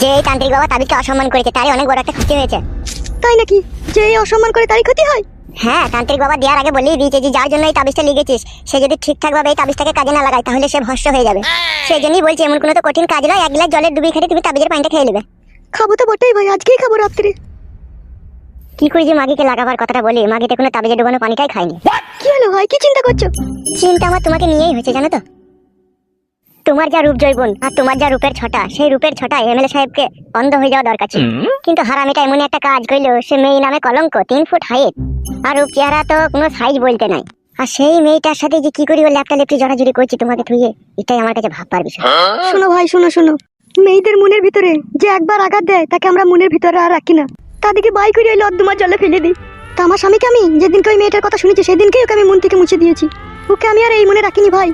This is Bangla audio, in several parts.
যে এই তান্ত্রিক বাবা তাবিজকে অসম্মান করেছে তারই অনেক বড় একটা ক্ষতি হয়েছে। তাই নাকি? যে এই অসম্মান করে তারই ক্ষতি হয়? হ্যাঁ তান্ত্রিক বাবা দেওয়ার আগে বলেই দিয়েছে যে যার জন্য এই তাবিজটা লিখেছিস সে যদি ঠিকঠাক ভাবে এই তাবিজটাকে কাজে না লাগায় তাহলে সে ভস্য হয়ে যাবে। সেই জন্যই বলছি এমন কোনো তো কঠিন কাজ নয় এক গ্লাস জলের ডুবি খেটে তুমি তাবিজের পানিটা খেয়ে নেবে। খাব তো বটেই ভাই আজকেই খাব রাত্রে। কি করে যে মাগিকে লাগাবার কথাটা বলি মাগিতে কোনো তাবিজে ডুবানো পানিটাই খায়নি। কি হলো ভাই কি চিন্তা করছ? চিন্তা আমার তোমাকে নিয়েই হয়েছে জানো তো? তোমার যা রূপ জৈবন আর তোমার যা রূপের ছটা সেই রূপের ছটা এমএলএ সাহেবকে অন্ধ হয়ে যাওয়া দরকার ছিল। কিন্তু হারামিটা এমন একটা কাজ করল সে মেয়ে নামে কলঙ্ক তিন ফুট হাইট আর রূপ চেহারা তো কোনো সাইজ বলতে নাই। আর সেই মেয়েটার সাথে যে কি করি ও ল্যাপটা লেপটি জড়াজড়ি করছি তোমাকে থুয়ে এটাই আমার কাছে ভাববার বিষয়। শোনো ভাই শোনো শোনো। মেয়েদের মনের ভিতরে যে একবার আঘাত দেয় তাকে আমরা মনের ভিতরে আর রাখি না। তাদেরকে বাই করে ওই লদ্দুমার জলে ফেলে দিই। তা আমার স্বামীকে আমি যেদিনকে ওই মেয়েটার কথা শুনেছি সেদিনকেই ওকে আমি মন থেকে মুছে দিয়েছি। ওকে আমি আর এই মনে রাখিনি ভাই।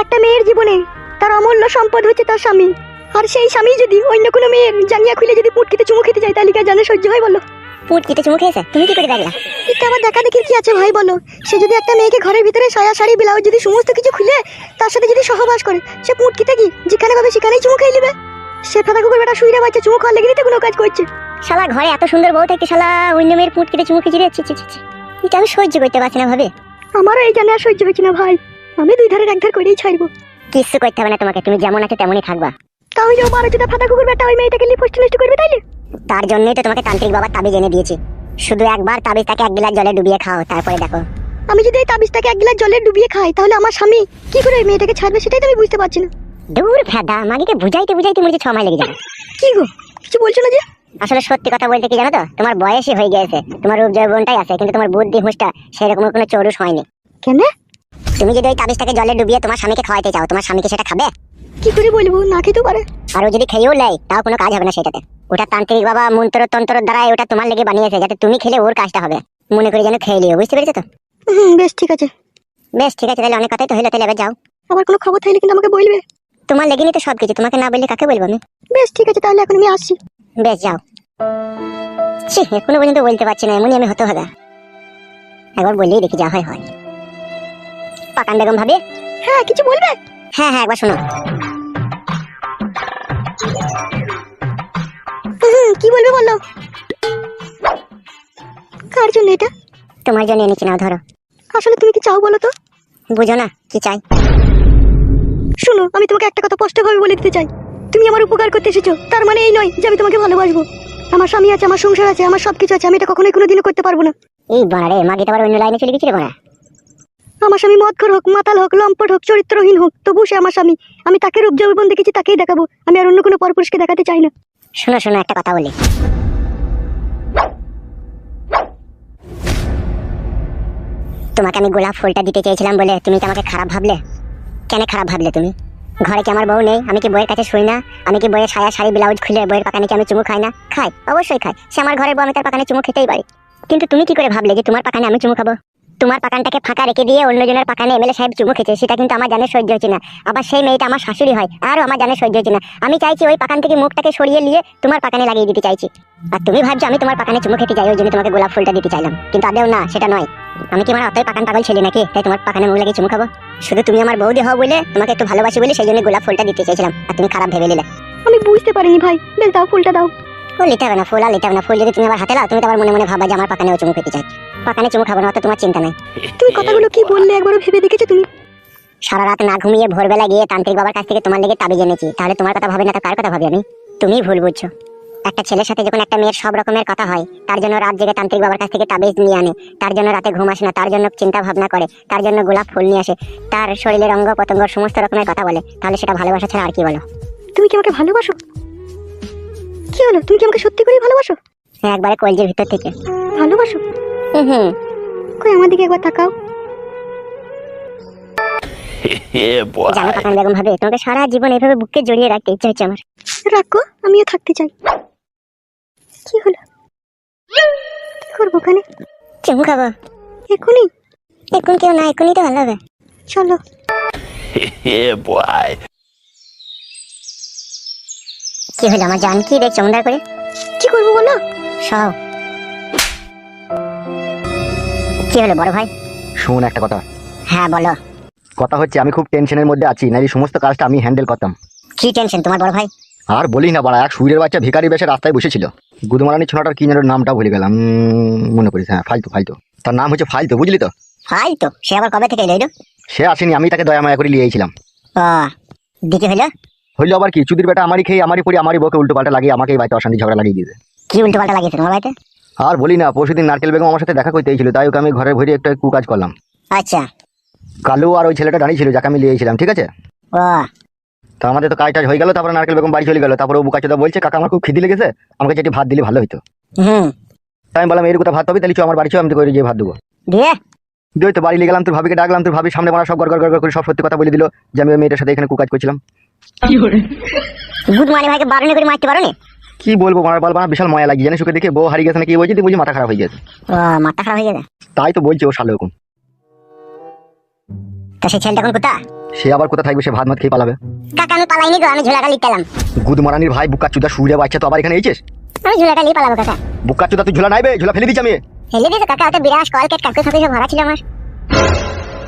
একটা মেয়ের জীবনে তার অমূল্য সম্পদ হচ্ছে তার স্বামী। আর সেই স্বামী যদি অন্য কোনো মেয়ের জাঙ্গিয়া খুলে যদি পুটকিতে চুমু খেতে যায় তাহলে জানে সহ্য হয় বলো? পুট কিতে চুমু খেয়েছে? তুমি কি করে দেখলা এটা আবার দেখা দেখি কি আছে ভাই বলো? সে যদি একটা মেয়েকে ঘরের ভিতরে সায়া শাড়ি ব্লাউজ যদি সমস্ত কিছু খুলে তার সাথে যদি সহবাস করে সে পুটকিতে কি? যেখানে পাবে সেখানেই চুমু খেয়ে নেবে? সে ফাঁকা কুকুর বেটা শুইরে বাচ্চা চুমু খাওয়ার লেগে নিতে কোনো কাজ করছে? শালা ঘরে এত সুন্দর বউ থাকতে শালা অন্য মেয়ের পুট কেটে চুমু খেয়ে ছি ছি ছি ছি। এটা আমি সহ্য করতে পারছি না ভাবে। আমারও এই জানে আর সহ্য হচ্ছে না ভাই। আমি দুই ধারে এক ধার করেই ছাড়বো। কিচ্ছু করতে হবে না তোমাকে? তুমি যেমন আছো তেমনই থাকবা। তাহলে ও বারো জুতা ফাঁকা কুকুর বেটা ওই মেয়েটাকে লিফট নষ্ট করবে তাইলে? তার জন্যই তো তোমাকে তান্ত্রিক বাবা তাবিজ এনে দিয়েছি। শুধু একবার তাবিজটাকে এক গ্লাস জলে ডুবিয়ে খাও তারপরে দেখো। আমি যদি এই তাবিজটাকে এক গ্লাস জলে ডুবিয়ে খাই তাহলে আমার স্বামী কি করে ওই মেয়েটাকে ছাড়বে সেটাই তো আমি বুঝতে পারছি না। দূর ফেদা মাগিকে বুঝাইতে বুঝাইতে হচ্ছে ছ মাস লেগে যাবে। কি গো কিছু বলছো না যে? আসলে সত্যি কথা বলতে কি জানো তো তোমার বয়সই হয়ে গেছে তোমার রূপ জৈবনটাই আছে কিন্তু তোমার বুদ্ধি হুঁশটা সেরকম কোনো চৌরুষ হয়নি। কেন? তুমি যদি ওই তাবিজটাকে জলে ডুবিয়ে তোমার স্বামীকে খাওয়াইতে চাও তোমার স্বামীকে সেটা খাবে? কি করে বলব? না খেতেও পারে। আর ও যদি খেয়েও নেয় তাও কোনো কাজ হবে না সেটাতে ওটা তান্ত্রিক বাবা মন্ত্র তন্ত্র দ্বারা ওটা তোমার লেগে বানিয়েছে যাতে তুমি খেলে ওর কাজটা হবে। মনে করে যেন খেয়ে নিও বুঝতে পেরেছ তো? হুম বেশ ঠিক আছে। বেশ ঠিক আছে তাহলে অনেক কথাই তো হইল তাহলে এবার যাও। আবার কোনো খবর থাকলে কিন্তু আমাকে বলবে। তোমার লেগেনি তো সবকিছু তোমাকে না বললে কাকে বলব আমি? বেশ ঠিক আছে তাহলে এখন আমি আসছি। বেশ যাও। ছি এখনও পর্যন্ত বলতে পারছি না এমনই আমি হতে হবে একবার বললেই দেখি যা হয় হয়। পাকান বেগম ভাবি। হ্যাঁ কিছু বলবে? হ্যাঁ হ্যাঁ একবার শোনো। কি বলবে বলো? কার জন্য এটা? তোমার জন্য এনেছি নাও ধরো। আসলে তুমি কি চাও বলো তো? বুঝো না কি চাই? শোনো আমি তোমাকে একটা কথা স্পষ্টভাবে বলে দিতে চাই। তুমি আমার উপকার করতে এসেছ তার মানে এই নয় যে আমি তোমাকে ভালোবাসবো। আমার স্বামী আছে আমার সংসার আছে আমার সবকিছু আছে আমি এটা কখনোই কোনোদিনও করতে পারব না। এই বাড়ে মাগে তো আবার অন্য লাইনে চলে গেছিলে বাড়া আমার স্বামী মদখর হোক, মাতাল হোক, লম্পট হোক, চরিত্রহীন হোক, তবু সে আমার স্বামী। আমি তাকে রূপ যৌবন দেখেছি, তাকেই দেখাবো। আমি আর অন্য কোনো পরপুরুষকে দেখাতে চাই না। শোনো শোনো, একটা কথা বলি। তোমাকে আমি গোলাপ ফুলটা দিতে চেয়েছিলাম বলে তুমি কি আমাকে খারাপ ভাবলে? কেন খারাপ ভাবলে তুমি? ঘরে কি আমার বউ নেই? আমি কি বইয়ের কাছে শুই না? আমি কি বইয়ের সায়া শাড়ি, ব্লাউজ খুলে বইয়ের পাকানে কি আমি চুমু খাই না? খাই, অবশ্যই খাই। সে আমার ঘরে বউ, আমি তার পাকানে চুমু খেতেই পারি। কিন্তু তুমি কি করে ভাবলে যে তোমার পাকানে আমি চুমু খাব? তোমার পাকানটাকে ফাঁকা রেখে দিয়ে অন্যজনের পাকানে এমএলএ সাহেব চুমু খেছে সেটা কিন্তু আমার জানে সহ্য হচ্ছে না। আবার সেই মেয়েটা আমার শাশুড়ি হয়, আরও আমার জানে সহ্য হচ্ছে না। আমি চাইছি ওই পাকান থেকে মুখটাকে সরিয়ে নিয়ে তোমার পাকানে লাগিয়ে দিতে চাইছি। আর তুমি ভাবছ আমি তোমার পাকানে চুমু খেতে চাই, ওই জন্য তোমাকে গোলাপ ফুলটা দিতে চাইলাম। কিন্তু আদেও না, সেটা নয়। আমি কি আমার অতই পাকান পাগল ছেলে নাকি? তাই তোমার পাকানে মুখ লাগিয়ে চুমু খাব? শুধু তুমি আমার বৌদি হও বলে তোমাকে একটু ভালোবাসি বলে সেই জন্য গোলাপ ফুলটা দিতে চাইছিলাম আর তুমি খারাপ ভেবে নিলে। আমি বুঝতে পারিনি ভাই। বেশ দাও, ফুলটা দাও। ও নিতে হবে না ফুল আর নিতে হবে না ফুল। যদি তুমি আমার হাতে লাও তুমি তো আবার মনে মনে ভাবা যে আমার পাকানেও চুমু খেতে চাই পাকানে চুমু খাব না অত তোমার চিন্তা নাই। তুমি কথাগুলো কি বললে একবারও ভেবে দেখেছ তুমি? সারা রাত না ঘুমিয়ে ভোরবেলা গিয়ে তান্ত্রিক বাবার কাছ থেকে তোমার লেগে তাবিজ এনেছি। তাহলে তোমার কথা ভাবে না তো কার কথা ভাবি আমি? তুমি ভুল বুঝছ। একটা ছেলের সাথে যখন একটা মেয়ের সব রকমের কথা হয় তার জন্য রাত জেগে তান্ত্রিক বাবার কাছ থেকে তাবিজ নিয়ে আনে। তার জন্য রাতে ঘুম আসে না তার জন্য চিন্তা ভাবনা করে তার জন্য গোলাপ ফুল নিয়ে আসে। তার শরীরের অঙ্গ পতঙ্গ সমস্ত রকমের কথা বলে। তাহলে সেটা ভালোবাসা ছাড়া আর কি বলো? তুমি কি আমাকে ভালোবাসো? কি হলো? তুমি কি আমাকে সত্যি করেই ভালোবাসো? হ্যাঁ একবারে কলজের ভিতর থেকে। ভালোবাসো? হুম হুম। কই আমার দিকে একবার তাকাও. জানো পাকান বেগম ভাবে তোমাকে সারা জীবন এইভাবে বুকে জড়িয়ে রাখতে ইচ্ছা হচ্ছে আমার। রাখো আমিও থাকতে চাই। কি হলো? কি করব ওখানে? চুমু খাব। এখনই? এখন কেউ না এখনই তো ভালো হবে। চলো। yeah, boy. কি হলো? আমার জান কি দেখছ? মন্দার করে? কি করব বলো? সব। কি হলো বড় ভাই? শোন একটা কথা। হ্যাঁ বলো। কথা হচ্ছে আমি খুব টেনশনের মধ্যে আছি নাহলে সমস্ত কাজটা আমি হ্যান্ডেল করতাম। কি টেনশন তোমার বড় ভাই? আর বলি না বাড়া এক সুরের বাচ্চা ভিখারি বেশে রাস্তায় বসেছিল। গুদমারানি ছোনাটার কি যেন নামটা ভুলে গেলাম। মনে করিস হ্যাঁ ফালতু ফালতু। তার নাম হচ্ছে ফালতু বুঝলি তো? ফাই তো সে আবার কবে থেকে এলো? সে আসেনি আমি তাকে দয়া মায়া করে লিয়েছিলাম ও দিকে হলো হইল আবার কি? চুদির বেটা আমারই খেয়ে আমারই পড়ি আমারই বউকে উল্টো পাল্টা লাগিয়ে আমাকে এই বাড়িতে অশান্তি ঝগড়া লাগিয়ে দিয়েছে। কি উল্টো পাল্টা লাগিয়েছে তোমার বাড়িতে? আর বলি না পরশুদিন নারকেল বেগম আমার সাথে দেখা করতে এসেছিল তাই ওকে আমি ঘরে ভরে একটা কু কাজ করলাম। আচ্ছা। কালু আর ওই ছেলেটা দাঁড়িয়ে ছিল যাকে আমি লিয়েছিলাম ঠিক আছে? তো আমাদের তো কাজ টাজ হয়ে গেল তারপরে নারকেল বেগম বাড়ি চলে গেল তারপরে ও বুকাচোদা বলছে কাকা আমার খুব খিদি লেগেছে আমাকে যেটি ভাত দিলে ভালো হতো হুম। তাই আমি বললাম এর কোথাও ভাত পাবি? তাহলে চো আমার বাড়ি চো আমি তো করে গিয়ে ভাত দেবো। দিয়ে? তো বাড়ি গেলাম তোর ভাবিকে ডাকলাম তোর ভাবি সামনে মারা সব গড় গড় গড় করে সব সত্যি কথা বলে দিল যে আমি ওই মেয়েটার সাথে এখানে কুকাজ করছিলাম। গুড মানে ভাইকে বারণে করে মারতে পারো কি বলব মারা বলব না বিশাল ময়া জানিস ওকে দেখে বউ হারিয়ে গেছে না কি বলছি তুই বুঝি মাথা খারাপ হয়ে গেছে। মাথা খারাপ হয়ে গেছে? তাই তো বলছে ও শালো এখন। তা সেই ছেলেটা এখন কোথা সে আবার কোথা থাকবে? সে ভাত মাত খেয়ে পালাবে। কাকা আমি পালাইনি গো আমি ঝোলাটা লিখতে এলাম। গুদমারানির ভাই বুকা চুদা বাচ্চা তো আবার এখানে এইছিস আমি ঝোলাটা লিয়ে পালাবো কাকা। বুকা চুদা তুই ঝুলা নাইবে? ঝুলা ফেলে আমি। কাকা ওটা বিরাট কলকেট কাকু সাথে সব ভরা ছিল আমার।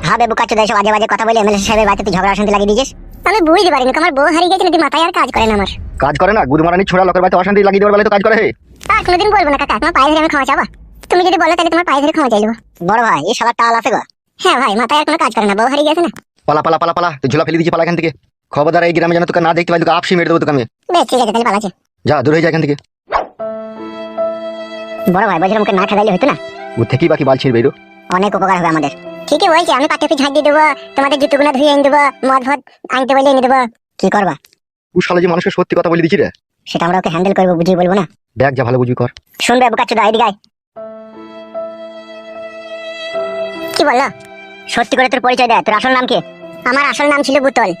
হবে বুকা চোদা এসব বাজে বাজে কথা বলে এমএলএ সাহেবের বাড়িতে তুই ঝগড়া অশান্তি লাগিয়ে দিয়েছিস? আমি বুঝতে পারিনি আমার বউ হারিয়ে গেছে নাকি মাথায় আর কাজ করে না আমার? কাজ করে না গুদমারানি ছোড়া লোকের বাড়িতে অশান্তি লাগিয়ে দেওয়ার বেলায় তো কাজ করে। হে আর কোনোদিন বলব না কাকা তোমার পায়ে ধরে আমি ক্ষমা চাবো? তুমি যদি বলো তাহলে তোমার পায়ে ধরে ক্ষমা চাইব। বড় ভাই এই শালা টাল আছে গো। হ্যাঁ ভাই মাথায় আর কোনো কাজ করে না বউ হারিয়ে গেছে না। পালা পালা পালা পালা তুই ঝুলা ফেলে দিচ্ছি পালা এখান থেকে। খবরদার এই গ্রামে যেন তোকে না দেখতে পাই তোকে আপসি মেরে দেবো তোকে আমি। বেশ ঠিক আছে তাহলে পালাচ্ছে। যা দূর হয়ে যা এখান থেকে। বড় ভাই বলছিলাম ওকে না খেলাইলে হতো না? ও থেকেই বাকি বাল ছিড়বে এরো অনেক উপকার হবে আমাদের। ঠিকই বলছি আমি পাটে ঝাঁক দিয়ে দেবো তোমাদের জুতোগুলো ধুয়ে এনে দেবো মদ ভদ আনতে বলে এনে দেবো। কি করবা? ও শালা যে মানুষকে সত্যি কথা বলে দিচ্ছি রে। সেটা আমরা ওকে হ্যান্ডেল করব বুঝিয়ে বলব না? দেখ যা ভালো বুঝবি কর। শুনবে বুকাচ্ছুদা এদিকে আয়। কি বলল? সত্যি করে তোর পরিচয় দেয় তোর আসল নাম কি? আমার আসল নাম ছিল বুতল।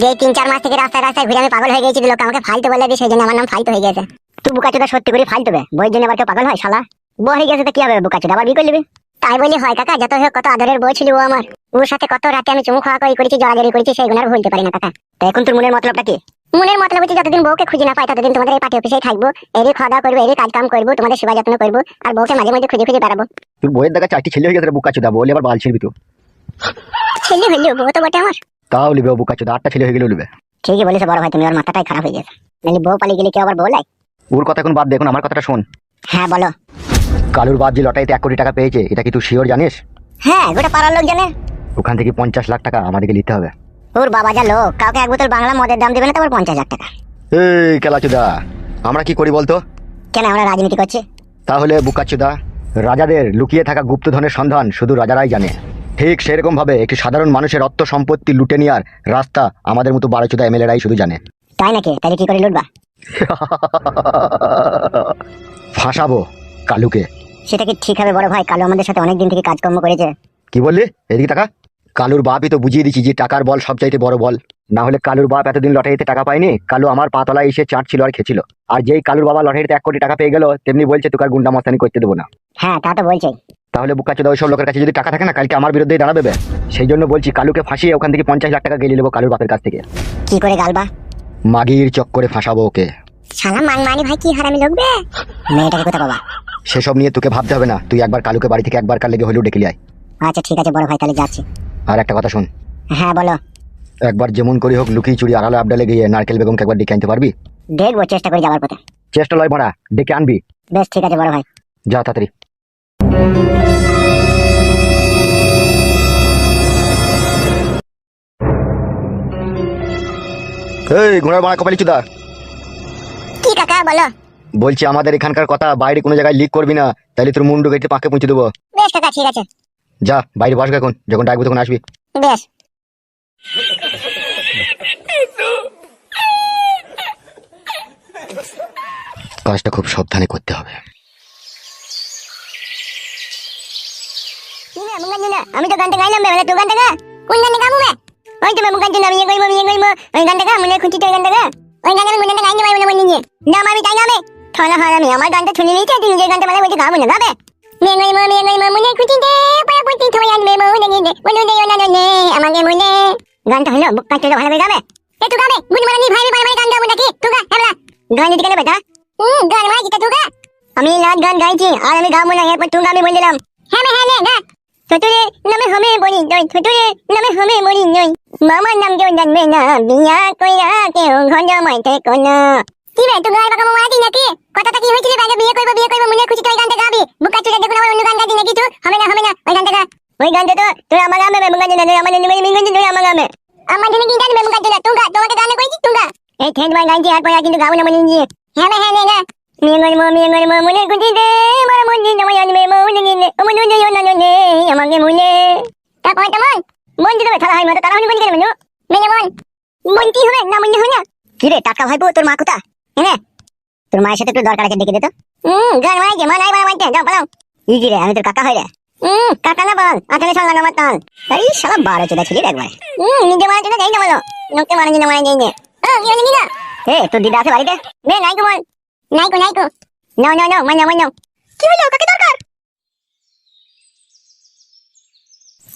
যে তিন চার মাস থেকে রাস্তায় রাস্তায় ঘুরে আমি পাগল হয়ে গেছি লোক আমাকে ফালতু বলে দিয়ে সেই জন্য আমার নাম ফালতু হয়ে গেছে তুই বুকাচুদা সত্যি করে ফালতু বে বইয়ের জন্য আবার কেউ পাগল হয় শালা? বউ হয়ে গেছে তো কি হবে বুকাচুদা আবার বিয়ে করে নিবি? তাই বলি হয় কাকা যত হোক কত আদরের বউ ছিল ও আমার। ওর সাথে কত রাতে আমি চুমু খাওয়া করি করেছি জড়াজড়ি করেছি সেইগুলো আর ভুলতে পারি না কাকা। তো এখন তোর মনের মতলবটা কি? মনের মতলব হচ্ছে যতদিন বউকে খুঁজে না পাই ততদিন তোমাদের এই পার্টি অফিসেই থাকব। এরই খাওয়া দাওয়া করব এরই কাজ কাম করব তোমাদের সেবা যত্ন করব আর বউকে মাঝে মাঝে খুঁজে খুঁজে বেড়াবো। তোর বইয়ের দেখা চারটি ছেলে হয়ে গেছে বুকা চুদা বলে আবার বাল ছিড়বি তো। ছেলে হইলেও বউ তো বটে আমার। তাও লিবে বুকা চুদা আটটা ছেলে হয়ে গেলে লিবে। ঠিকই বলেছ বড় ভাই তুমি ওর মাথাটাই খারাপ হয়ে গেছে। নাহলে বউ পালিয়ে গেলে কেউ আবার বউ লাই? ওর কথা এখন বাদ দে এখন আমার কথাটা শোন। হ্যাঁ বলো। কালুর বাদ যে লটারিতে এক কোটি টাকা পেয়েছে এটা কি তুই শিওর জানিস? হ্যাঁ গোটা পাড়ার লোক জানে। ওখান থেকে পঞ্চাশ লাখ টাকা আমাদেরকে নিতে হবে। ওর বাবা যা লোক কাউকে এক বোতল বাংলা মদের দাম দেবে না তারপর পঞ্চাশ লাখ টাকা। এই কেলাচুদা আমরা কি করি বলতো? কেন আমরা রাজনীতি করছি? তাহলে বুকাচুদা রাজাদের লুকিয়ে থাকা গুপ্তধনের সন্ধান শুধু রাজারাই জানে। ঠিক সেরকম ভাবে একটি সাধারণ মানুষের অর্থ সম্পত্তি লুটে নেওয়ার রাস্তা আমাদের মতো বারোচুদা এমএলএরাই শুধু জানে। তাই নাকি? তাহলে কি করে লুটবা? ফাঁসাবো। কালুকে। সেটা কি ঠিক হবে বড় ভাই? কালো আমাদের সাথে অনেক দিন থেকে কাজকর্ম করেছে। কি বললি? এদিকে টাকা কালুর বাপই তো বুঝিয়ে দিচ্ছি যে টাকার বল সবচাইতে বড় বল। না হলে কালুর বাপ এতদিন লটারিতে টাকা পায়নি কালু আমার পাতলায় এসে চাটছিল আর খেছিল আর যেই কালুর বাবা লটারিতে এক কোটি টাকা পেয়ে গেল তেমনি বলছে তোকে গুন্ডা মস্তানি করতে দেবো না। হ্যাঁ তা তো বলছে তাহলে বুকাচোদা ওইসব লোকের কাছে যদি টাকা থাকে না কালকে আমার বিরুদ্ধেই দাঁড়াবে। সেই জন্য বলছি কালুকে ফাঁসিয়ে ওখান থেকে পঞ্চাশ লাখ টাকা গেলে নেব কালুর বাপের কাছ থেকে। কি করে গালবা? মাগির চক্করে ফাঁসাবো ওকে। শালা মাংমানি ভাই কি হারামি লোকবে মেয়েটাকে কোথা বাবা সেসব নিয়ে তোকে ভাবতে হবে না। তুই একবার কালুকে বাড়ি থেকে একবার কাল লেগে হলেও ডেকে আয়। আচ্ছা ঠিক আছে বড় ভাই তাহলে যাচ্ছি। আর একটা কথা শোন। হ্যাঁ বলো। একবার যেমন করি হোক লুকিয়ে চুরি আড়ালে আবডালে গিয়ে নারকেল বেগমকে একবার ডেকে আনতে পারবি? দেখব চেষ্টা করে যাওয়ার পথে। চেষ্টা লয় ভরা ডেকে আনবি। বেশ ঠিক আছে বড় ভাই। যা তাড়াতাড়ি। এই ঘোড়ার বাড়া কপালি চুদা কি কাকা বলো। বলছি আমাদের এখানকার কথা বাইরে কোনো জায়গায় লিক করবি না তাহলে তোর মুন্ডু কেটে পাকে পৌঁছে দেবো। বেশ কাকা ঠিক আছে। যা বাইরে বসবে এখন যখন ডাকবো তখন আসবি। বেশ। কাজটা খুব সাবধানে করতে হবে। Nina, mungan nina. Ami to ganta galam be, wala to ganta ga. Kun ganta ga mu be. Oi to me mungan nina, mi ngai mo, mi ga, ngai mo munni ni. Na ma mi tai na me. Thola hala mi আমার গানটা শুনে নিতে তুই নিজের গানটা মানে বলতে গাবো না গাবে মে mi ngai mo, mune kunti de, paya kunti to yan be mo, ne ne, mune de yona ne, আমাকে মনে। গানটা হলো বুক্কা চলে ভালো গাবে এ তুই গাবে গুনি মানে নি ভাই ভাই মানে গান গাবো নাকি? তুই গা হেবলা। গান দিতে বেটা? হুম গান মানে জিতা তুই গা আমি লাট গান গাইছি আর আমি গাবো না এরপর তুই গাবি বলে দিলাম। হ্যাঁ হ্যাঁ গা। থতুরে নামে হমে বলি নই থতুরে নামে হমে বলি নই মামার নাম কেউ জানবে না, বিয়া কইরা কেউ ঘর জামাই থেকে না। কি রে তুই গায়ে বাঁকা মামাটি নাকি? কথাটা কি হয়েছিল বাইরে বিয়ে করব বিয়ে করব, মনে খুশি তুই গানটা গাবি? বুকা চুলে দেখুন আমার অন্য গান গাবি নাকি তুই? হবে না হবে না, ওই গানটা গা। ওই গানটা তো, তুই আমার গামে মেমু গান না আমার জন্য মেমু গান তুই আমার গামে। আমার জন্য কি গান মেমু গান না তুই গা তোমাকে গানে কইছি তুই গা এই ঠেট ভাই গানটি আর পয়া কিন্তু গাবো না মনে নিয়ে। হ্যাঁ হ্যাঁ হ্যাঁ মিয়ে গর মো মিয়ে গর মো মনে খুশি দে আমার মনে জামাই আনবে মো মনে গিনে আমার মনে জানা নে, আমাকে মনে। তারপর তেমন মন দিতে থালা হয় মতো তারা হনি কোন কেন মেনু? মেনে মন। কি হবে? না মনে হয় না? কি রে টাকা ভাইবো তোর মা কোথা এনে তোর মায়ের সাথে একটু দরকার আছে ডেকে দে তো। হুম, গান মাই যে মা নাই বাবা যাও, পালাও। ই রে, আমি তোর কাকা হয় রে। হুম, কাকা না বল আতলে সঙ্গে নামার তান এই শালা বারো চোদা ছিলি একবার। হুম, নিজে মারা চোদা দেই না বলো। লোককে মারা নিয়ে, মারা দেই না কি হলো না। এ তোর দিদা আছে বাড়িতে? বে নাই কো বল। নাই কো নাই কো নাও নাও নাও কি হলো? কাকে দরকার?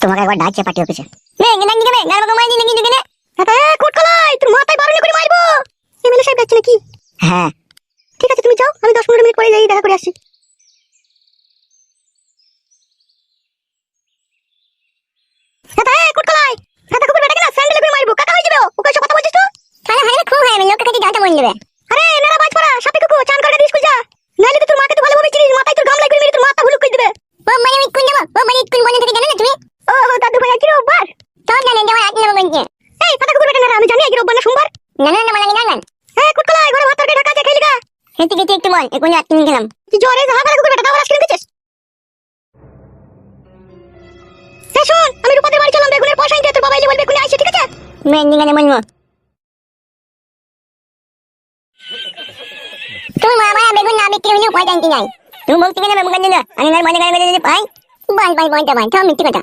তোমাকে একবার ডাকছে পার্টি অফিসে। দিকে বে গান বাবা মারি নাকি দিকে দাদা কোট কলাই তোর মাথায় বারণে করে মারবো? এমএলএ সাহেব যাচ্ছে নাকি? হ্যাঁ। ঠিক আছে তুমি যাও। আমি দশ পনেরো মিনিট পরে যাই দেখা করে আসছি। দাদা কোট কলাই। দাদা কুকুর বেটাকে না স্যান্ডেলে করে মারবো। কাকা হয়ে যাবে ওকে এসব কথা বলছিস তো হয় না খুব হয় আমি লোকের কাছে জানতে মন নেবে আরে এনারা বাজ পড়া। সাপে কুকু চান করে দিয়ে স্কুল যা। নাইলে তো তোর মাকে তো ভালোভাবে চিনিস। মাথায় তোর গাম লাগবে মেরে তোর মাথা হুলুক করে দিবে। ও মানে আমি কোন যাব? ও মানে কোন বন্ধ থেকে জানো না তুমি? ও দাদু ভাই আজকে রোববার? সব জানেন যেমন আজ নেব বলছে এই ফাটা কুকুর বেটা না আমি জানি আজকে রোববার না সোমবার। না না না মানে না গান এ কোট কলাই ঘরে ভাত তরকারি ঢাকা আছে খেলি গা। খেতে খেতে একটু বল এখন আটকে নিয়ে গেলাম। কি জ্বরে যা ফাটা কুকুর বেটা দাও আজকে গেছিস শোন আমি রূপাদের বাড়ি চলাম বেগুনের পয়সা নিতে তোর বাবা এলে বলবে বেগুনে আইছে ঠিক আছে? মেন্দি গানে বলব। তুমি মা বেগুন না বিক্রি হলেও পয়সা আনতে নাই। তুমি বলতে গেলে বেগুন না আমি না মনে গানে যদি পাই বাই বাই পয়সা পাই থাম মিথ্যে কথা।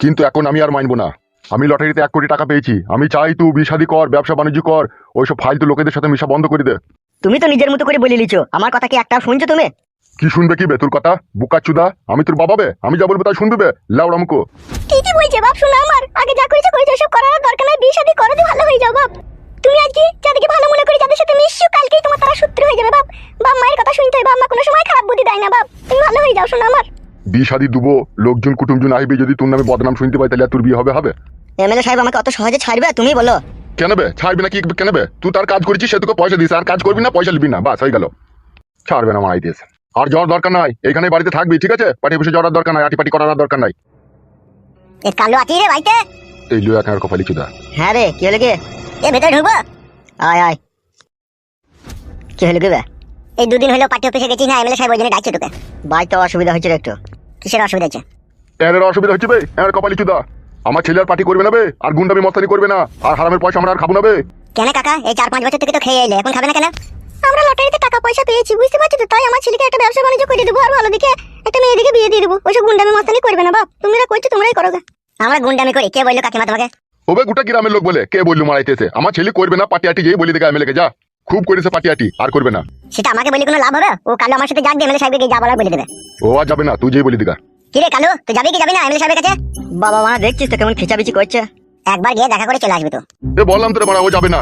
কিন্তু এখন আমি আর মানবো না। আমি লটারিতে এক কোটি টাকা পেয়েছি। আমি চাই তুই বিষাদি কর ব্যবসা বাণিজ্য কর ওইসব ফালতু লোকেদের সাথে মিশা বন্ধ করে দে। তুমি তো নিজের মতো করে বলে লিছো আমার কথা কি একটা শুনছো তুমি? কি শুনবে কি বে তোর কথা? বুকা চুদা আমি তোর বাবা বে। আমি যা বলব তাই শুনবে বে। লাউড আমকো ঠিকই বলছে বাপ শোনো আমার। আগে যা করেছ করেছ। সব করার দরকার নাই। বিয়ে শাদী করো তো ভালো হয়ে যাও বাপ। তুমি আজকে যাদেরকে ভালো মনে করে যাদের সাথে মিশছো কালকেই তোমার তারা সূত্র হয়ে যাবে বাপ। বাপ মায়ের কথা শুনতে হয়। বাপ মা কোনো সময় খারাপ বুদ্ধি দেয় না বাপ। তুমি ভালো হয়ে যাও শোনো আমার। বিয়ে শাদি দুবো লোকজন কুটুমজন আসবে যদি তোর নামে বদনাম শুনতে পাই তাহলে আর তোর বিয়ে হবে হবে? এমএলএ সাহেব আমাকে অত সহজে ছাড়বে তুমি বলো? কেন বে? ছাড়বি না কি কেন বে? তুই তার কাজ করেছিস সে তোকে পয়সা দিস আর কাজ করবি না পয়সা নিবি না। বাস হয়ে গেল। ছাড়বে না আমার আইডিয়াস আর যাওয়ার দরকার নাই। এখানে বাড়িতে থাকবি ঠিক আছে? পাটি বসে যাওয়ার দরকার নাই আটি পাটি করার দরকার নাই। এ কালো আছি রে ভাইতে! এই লিও একার কপালি চুদা হ্যাঁ রে কি হলো কি এ ভেতরে ঢুকবো? আয় আয়। কি হলো কি বে? এই দুদিন হলো পার্টি অফিসে গেছি না এমএলএ সাহেব ওই জন্য ডাকছে তোকে। বাড়িতে অসুবিধা হয়েছিল একটু। কিসের অসুবিধা আছে এর অসুবিধা হচ্ছে বে এর কপালি চুদা। আমার ছেলে আর পার্টি করবে না বে আর গুন্ডামি মস্তানি করবে না। আর হারামের পয়সা আমরা আর খাব না বে। কেন কাকা এই চার পাঁচ বছর থেকে তো খেয়ে এলে এখন খাবে না কেন? আমরা লটারিতে টাকা পয়সা পেয়েছি বুঝতে পারছ তো? তাই আমার ছেলেকে একটা ব্যবসা বাণিজ্য করে দেবো আর ভালো দিকে একটা মেয়ে দিকে বিয়ে দিয়ে দেবো। ওইসব গুন্ডামি মস্তানি করবে না বাপ। তোমরা করছ তোমরাই করো আমরা গুন্ডামি করি কে বলল কাকিমা তোমাকে? ওবে গোটা গ্রামের লোক বলে কে বলল মারাইতেছে? আমার ছেলে করবে না পার্টি আটি যেই বলি দেখে এমএলএ কে যা। খুব করেছে পার্টি আটি আর করবে না। সেটা আমাকে বলি কোনো লাভ হবে? ও কালো আমার সাথে যাক দিয়ে এমএলএ সাহেবকে যা বলার বলে দেবে। ও আর যাবে না তুই যেই বলে দিগা। কি রে কালো তুই যাবি কি যাবি না এমএলএ সাহেবের কাছে? বাবা মা দেখছিস তো কেমন খেচাবিচি করছে? একবার গিয়ে দেখা করে চলে আসবি তো। এ বললাম তোরে বড় ও যাবে না।